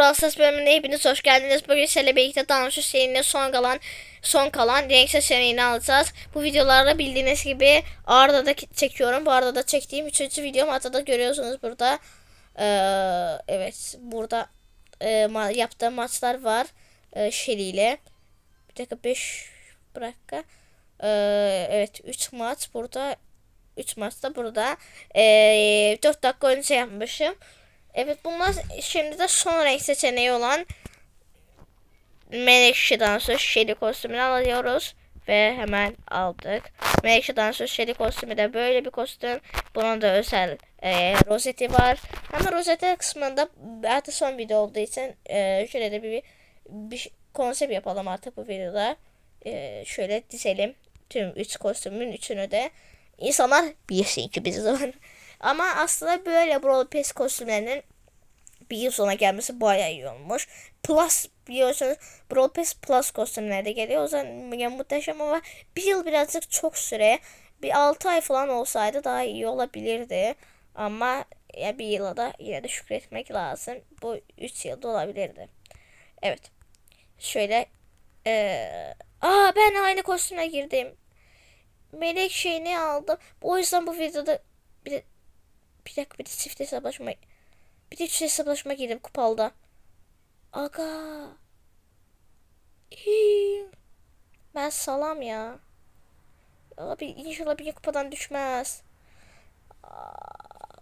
Fransız bölümüne hepiniz hoş geldiniz. Bugün sizlerle birlikte Danışu serinin son kalan son kalan renksiz serini alacağız. Bu videolarda bildiğiniz gibi arada da çekiyorum. Bu arada da çektiğim üçüncü videom hatta da görüyorsunuz burada. Ee, evet burada e, ma- yaptığım maçlar var. E, Shelly ile. Bir dakika 5 bırakka. Ee, evet 3 maç burada. 3 maç da burada. Ee, 4 dakika önce yapmışım. Evet bunlar şimdi de son renk seçeneği olan Menekşe dansöz Shelly kostümünü alıyoruz. Ve hemen aldık. Menekşe dansöz Shelly kostümü de böyle bir kostüm. Bunun da özel e, rozeti var. Ama rozeti kısmında artık son video olduğu için e, şöyle de bir, bir konsept yapalım artık bu videoda. E, şöyle dizelim. Tüm üç kostümün üçünü de. İnsanlar bilsin ki biz zaman. Ama aslında böyle Brawl Pass kostümlerinin bir yıl sonra gelmesi bayağı iyi olmuş. Plus biliyorsanız Brawl Pass Plus kostümlerde geliyor. O zaman muhteşem ama bir yıl birazcık çok süre. Bir 6 ay falan olsaydı daha iyi olabilirdi. Ama ya bir yıla da yine de şükretmek lazım. Bu 3 yılda olabilirdi. Evet. Şöyle eee Aa ben aynı kostüme girdim. Melek şeyini aldım. O yüzden bu videoda de bir dakika bir de çift hesaplaşma bir de çift hesaplaşma girdim kupalda. Aga. İyi. Ben salam ya. Abi inşallah bir kupadan düşmez.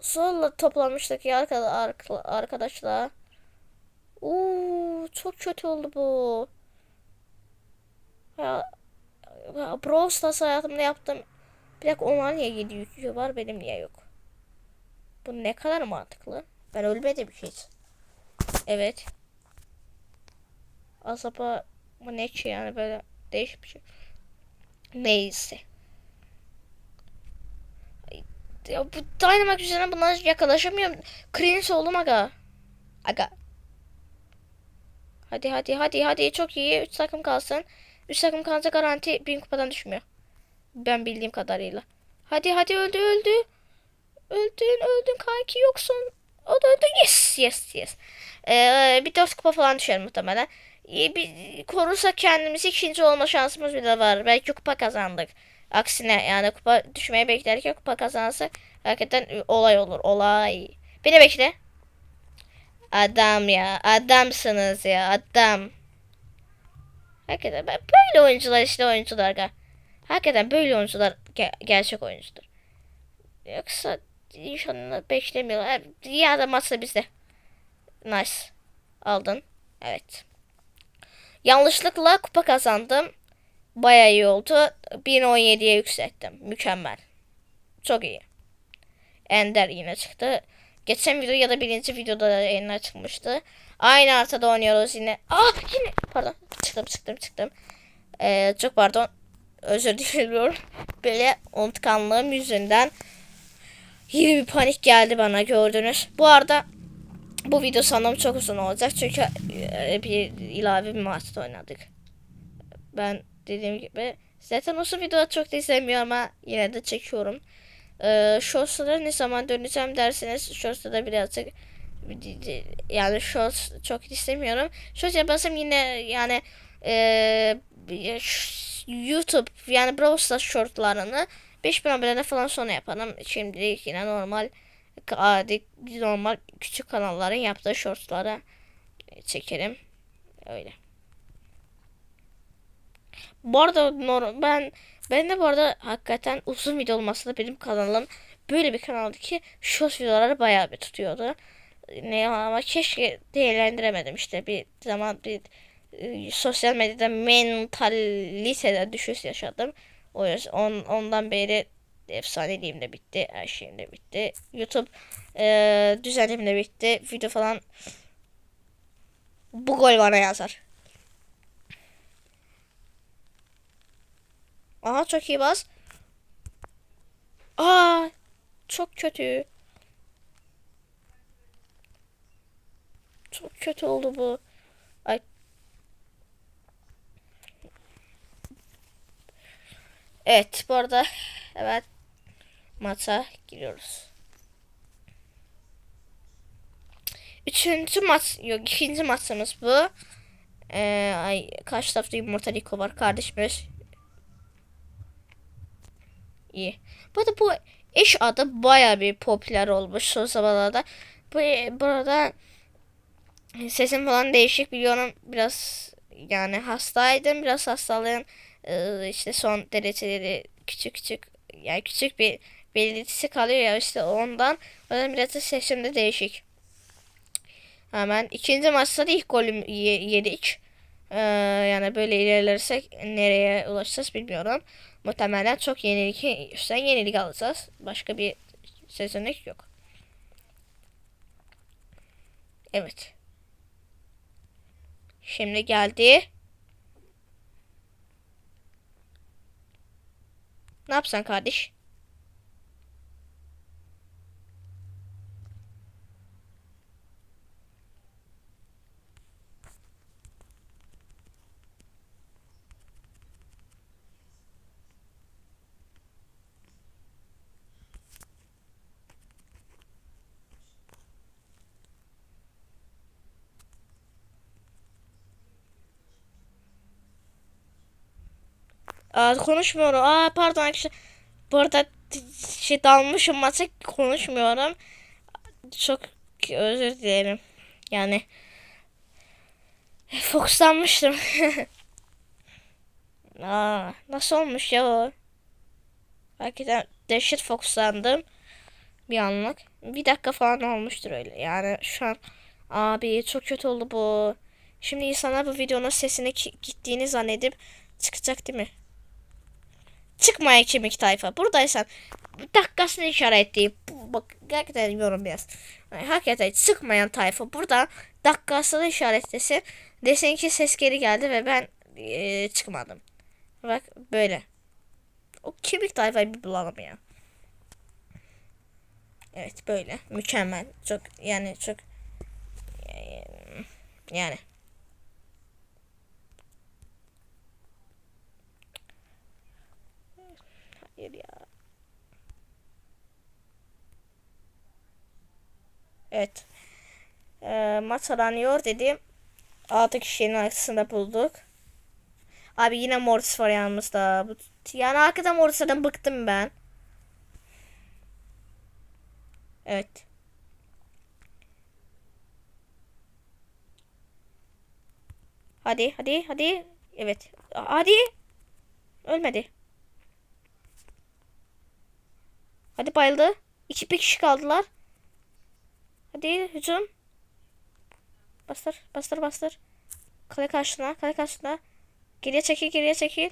Zorla toplanmıştık ya arka- arka- arkadaşlar. Uuu çok kötü oldu bu. Ya, ya Brawl Stars hayatımda yaptım. Bir dakika onlar niye 7 yüklü var benim niye yok? Bu ne kadar mantıklı. Ben ölmedim hiç. Evet. Azapa bu ne ki yani böyle değişik bir şey. Neyse. Ya bu Dynamax üzerine bunlar yakalaşamıyorum. Cringe oldum aga. Aga. Hadi hadi hadi hadi çok iyi. 3 takım kalsın. 3 takım kalınca garanti 1000 kupadan düşmüyor. Ben bildiğim kadarıyla. Hadi hadi öldü öldü. Öldün öldün kanki yoksun. O da öldü. Yes yes yes. Ee, bir 4 kupa falan düşer muhtemelen. İyi bir korursak kendimizi ikinci olma şansımız bile var. Belki kupa kazandık. Aksine yani kupa düşmeye beklerken kupa kazansak hakikaten olay olur. Olay. Beni bekle. Adam ya. Adamsınız ya. Adam. Hakikaten böyle oyuncular işte oyuncular. Hakikaten böyle oyuncular ge- gerçek oyuncudur. Yoksa inşallah beklemiyorlar. Da maçta bizde. Nice. Aldın. Evet. Yanlışlıkla kupa kazandım. Bayağı iyi oldu. 1017'ye yükselttim. Mükemmel. Çok iyi. Ender yine çıktı. Geçen video ya da birinci videoda da çıkmıştı. Aynı haritada oynuyoruz yine. Ah yine. Pardon. Çıktım çıktım çıktım. Ee, çok pardon. Özür diliyorum. Böyle unutkanlığım yüzünden yine bir panik geldi bana gördünüz. Bu arada bu video sanırım çok uzun olacak. Çünkü e, bir ilave bir maçta oynadık. Ben dediğim gibi zaten uzun videolar çok da izlemiyorum ama yine de çekiyorum. Ee, Shorts'lara ne zaman döneceğim derseniz Shorts'ta da birazcık yani Shorts çok istemiyorum. Shorts yaparsam yine yani e, YouTube yani Brawl Stars shortlarını 5000 abonede falan sonra yaparım. Şimdilik yine normal adi normal küçük kanalların yaptığı shortsları çekerim. Öyle. Bu arada ben ben de bu arada hakikaten uzun video olması da benim kanalım böyle bir kanaldı ki short videoları bayağı bir tutuyordu. Ne ama keşke değerlendiremedim işte bir zaman bir e, sosyal medyada mentalitede düşüş yaşadım. O yüzden on, ondan beri efsaneliğim de bitti. Her şeyim de bitti. YouTube e, düzenim de bitti. Video falan bu gol bana yazar. Aha çok iyi bas. Aa çok kötü. Çok kötü oldu bu. Ay. Evet bu arada evet maça giriyoruz. üçüncü maç yok ikinci maçımız bu. Ee, ay karşı tarafta yumurta Rico var kardeşimiz. İyi. Bu arada bu iş adı baya bir popüler olmuş son zamanlarda. Bu burada sesim falan değişik biliyorum biraz yani hastaydım biraz hastalığın e, işte son dereceleri küçük küçük yani küçük bir belirtisi kalıyor ya işte ondan o yüzden biraz da sesim de değişik. Hemen ikinci maçta da ilk golü ye- yedik. Ee, yani böyle ilerlersek nereye ulaşacağız bilmiyorum. Muhtemelen çok yenilik, üstten yenilik alacağız. Başka bir seçenek yok. Evet. Şimdi geldi. Ne yapsan kardeş? Konuşmuyorum. Aa pardon arkadaşlar. Bu arada şey dalmışım maça konuşmuyorum. Çok özür dilerim. Yani fokuslanmıştım. Aa, nasıl olmuş ya o? Hakikaten dehşet fokuslandım. Bir anlık. Bir dakika falan olmuştur öyle. Yani şu an abi çok kötü oldu bu. Şimdi insanlar bu videonun sesine ki- gittiğini zannedip çıkacak değil mi? Çıkmaya kemik tayfa. Buradaysan dakikasını işaretleyip bak gerçekten yorum yaz. Yani hakikaten çıkmayan tayfa burada dakikasını işaretlesin. Desin ki ses geri geldi ve ben eee, çıkmadım. Bak böyle. O kemik tayfayı bir bulalım ya. Evet böyle. Mükemmel. Çok yani çok yani. Hayır ya. Evet. Ee, maç aranıyor dedim. 6 kişinin arasında bulduk. Abi yine Mortis var yanımızda. Yani arkadan Mortis'ten bıktım ben. Evet. Hadi hadi hadi. Evet. Hadi. Ölmedi. Hadi bayıldı. İki bir kişi kaldılar. Hadi hücum. Bastır, bastır, bastır. Kale karşına, kale karşına. Geriye çekil, geriye çekil.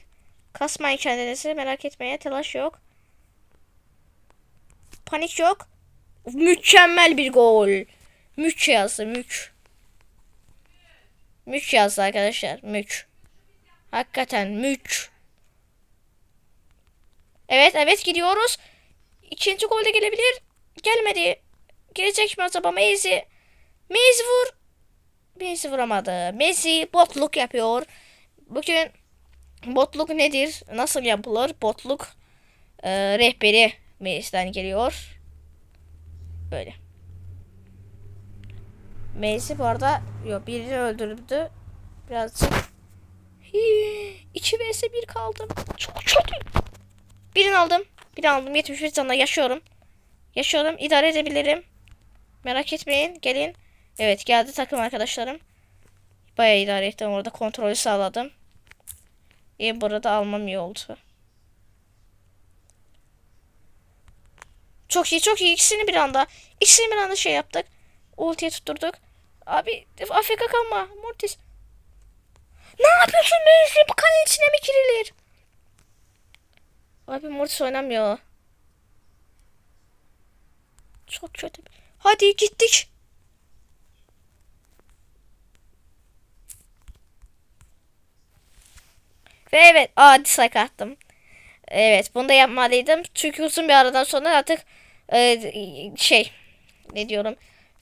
Kasmayın kendinizi, merak etmeye telaş yok. Panik yok. Mükemmel bir gol. Müç yazdı, müç. Müç yazdı arkadaşlar, müç. Hakikaten müç. Evet, evet gidiyoruz. İkinci gol de gelebilir. Gelmedi. Gelecek mi acaba Mezi? Mezi vur. Mezi vuramadı. Mezi botluk yapıyor. Bugün botluk nedir? Nasıl yapılır? Botluk e, rehberi Mezi'den geliyor. Böyle. Mezi bu arada yok birini öldürdü. Birazcık. Hii, 2 vs 1 kaldım. Çok kötü. Birini aldım. Birini aldım. 75 canla yaşıyorum. Yaşıyorum. idare edebilirim. Merak etmeyin. Gelin. Evet geldi takım arkadaşlarım. Bayağı idare ettim orada. Kontrolü sağladım. İyi burada almam iyi oldu. Çok iyi çok iyi. İkisini bir anda. İkisini bir anda şey yaptık. Ultiye tutturduk. Abi Afrika kalma. Mortis. Ne yapıyorsun Mevzi? Bu kalenin içine mi girilir? Abi Mortis oynamıyor. Çok kötü. Hadi gittik. Ve evet. Aa dislike attım. Evet bunu da yapmalıydım. Çünkü uzun bir aradan sonra artık e, şey ne diyorum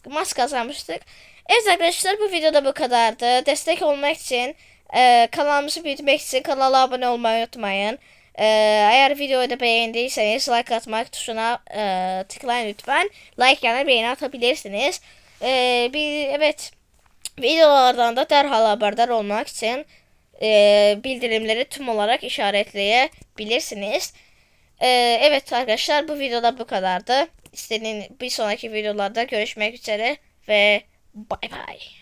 maç kazanmıştık. Evet arkadaşlar bu videoda bu kadardı. Destek olmak için e, kanalımızı büyütmek için kanala abone olmayı unutmayın. E, eğer videoyu da beğendiyseniz like atmak tuşuna e, tıklayın lütfen. Like yani beğeni atabilirsiniz. Ee, bir evet videolardan da derhal haberdar olmak için e, bildirimleri tüm olarak işaretleyebilirsiniz. Ee, evet arkadaşlar bu videoda bu kadardı. İstediğin bir sonraki videolarda görüşmek üzere ve bay bay.